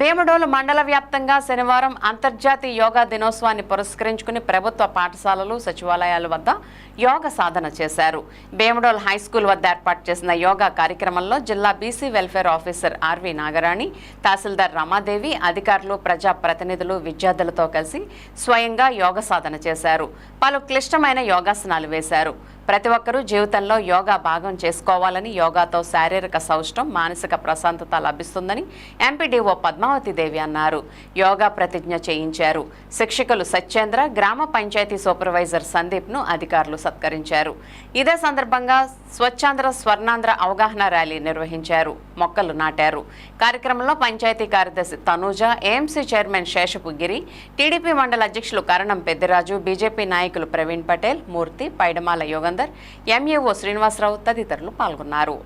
భీమడోలు మండల వ్యాప్తంగా శనివారం అంతర్జాతీయ యోగా దినోత్సవాన్ని పురస్కరించుకుని ప్రభుత్వ పాఠశాలలు సచివాలయాల వద్ద యోగ సాధన చేశారు. భీమడోల్ హై స్కూల్ వద్ద ఏర్పాటు చేసిన యోగా కార్యక్రమంలో జిల్లా BC welfare officer RV Nagarani tahsildar Ramadevi అధికారులు ప్రజా ప్రతినిధులు విద్యార్థులతో కలిసి స్వయంగా యోగ సాధన చేశారు. పలు క్లిష్టమైన యోగాసనాలు వేశారు. ప్రతి ఒక్కరూ జీవితంలో యోగా భాగం చేసుకోవాలని యోగాతో శారీరక సౌష్టం మానసిక ప్రశాంతత లభిస్తుందని ఎంపీడీఓ పద్మావతి దేవి అన్నారు. యోగా ప్రతిజ్ఞ చేయించారు. శిక్షకులు సత్యేంద్ర గ్రామ పంచాయతీ సూపర్వైజర్ సందీప్ను అధికారులు సత్కరించారు. ఇదే సందర్భంగా స్వచ్ఛాంధ్ర స్వర్ణాంధ్ర అవగాహన ర్యాలీ నిర్వహించారు. మొక్కలు నాటారు. కార్యక్రమంలో పంచాయతీ కార్యదర్శి Tanuja AMC chairman Seshapugiri TDP మండల అధ్యక్షులు కరణం పెద్దిరాజు బీజేపీ నాయకులు ప్రవీణ్ పటేల్ మూర్తి పైడమాల యోగందర్ ఎంఏఓ శ్రీనివాసరావు తదితరులు పాల్గొన్నారు.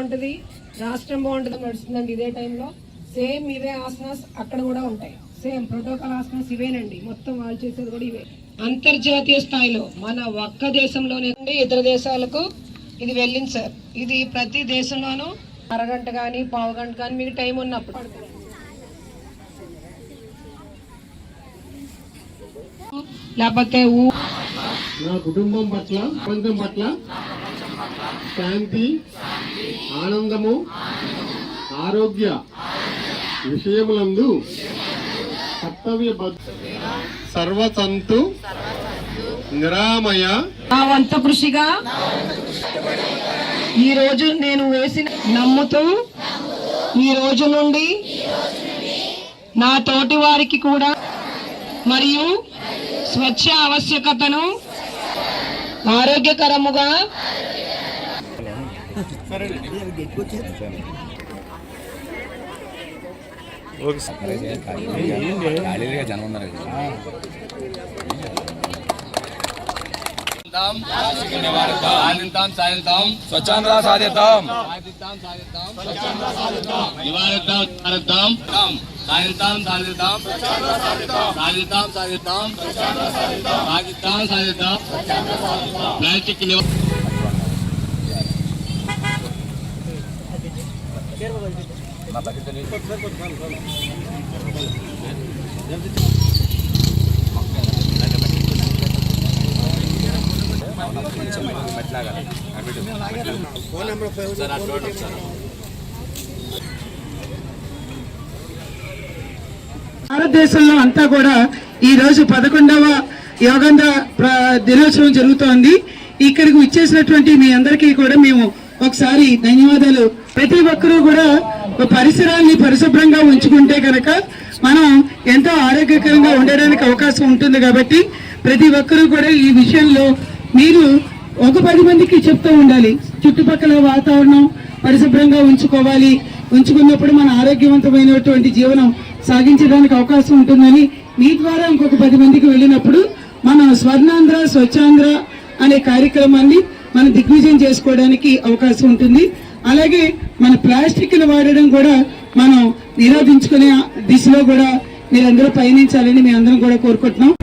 ఉంటుంది రాష్ట్రం బాగుంటుంది నడుస్తుందండి ఇదే టైంలో. సేమ్ ఇవే ఆసనాస్ అక్కడ కూడా ఉంటాయి. సేమ్ ప్రోటోకాల్ ఆసనాస్ ఇవేనండి. మొత్తం వాళ్ళు చేసేది కూడా ఇవే. అంతర్జాతీయ స్థాయిలో మన ఒక్క దేశంలోనే ఇతర దేశాలకు ఇది వెళ్ళింది సార్. ఇది ప్రతి దేశంలోనూ అరగంట కానీ పావు గంట కానీ మీకు టైం ఉన్నప్పుడు లేకపోతే ఊ నా కుటుంబం పట్ల ప్రపంచం పట్ల శాంతి ఆనందము ఆరోగ్య విషయములందు కర్తవ్య సర్వతంతు నిరామయ నా వంత కృషిగా ఈ రోజు నేను వేసిన నమ్ముతూ ఈ రోజు నుండి నా తోటి వారికి కూడా మరియు స్వచ్ఛ ఆవశ్యకతను ఆరోగ్యకరముగా ఖాళీగా జనం ఉన్నారు సాధిద్దాం సాధిద్దాం స్వచ్ఛాంధ్ర సాధిద్దాం నివారిద్దాం సాధిద్దాం సాధిద్దాం సాధిద్దాం సాధిద్దాం సాధిద్దాం సాధిద్దాం సాధిద్దాం ప్లాస్టిక్ భారతదేశంలో అంతా కూడా ఈ రోజు పదకొండవ యోగంధ దినోత్సవం జరుగుతోంది. ఇక్కడికి వచ్చేసినటువంటి మీ అందరికీ కూడా మేము ఒకసారి ధన్యవాదాలు. ప్రతి ఒక్కరూ కూడా పరిసరాల్ని పరిశుభ్రంగా ఉంచుకుంటే కనుక మనం ఎంతో ఆరోగ్యకరంగా ఉండడానికి అవకాశం ఉంటుంది కాబట్టి ప్రతి ఒక్కరూ కూడా ఈ విషయంలో మీరు ఒక పది మందికి చెప్తూ ఉండాలి. చుట్టుపక్కల వాతావరణం పరిశుభ్రంగా ఉంచుకోవాలి. ఉంచుకున్నప్పుడు మన ఆరోగ్యవంతమైనటువంటి జీవనం సాగించడానికి అవకాశం ఉంటుందని మీ ద్వారా ఇంకొక పది మందికి వెళ్ళినప్పుడు మన స్వర్ణాంధ్ర స్వచ్ఛాంధ్ర అనే కార్యక్రమాన్ని మనం దిగ్విజయం చేసుకోవడానికి అవకాశం ఉంటుంది. అలాగే మన ప్లాస్టిక్ను వాడడం కూడా మనం నిరోధించుకునే దిశలో కూడా మీరందరూ పయనించాలని మీ అందరం కూడా కోరుకుంటున్నాం.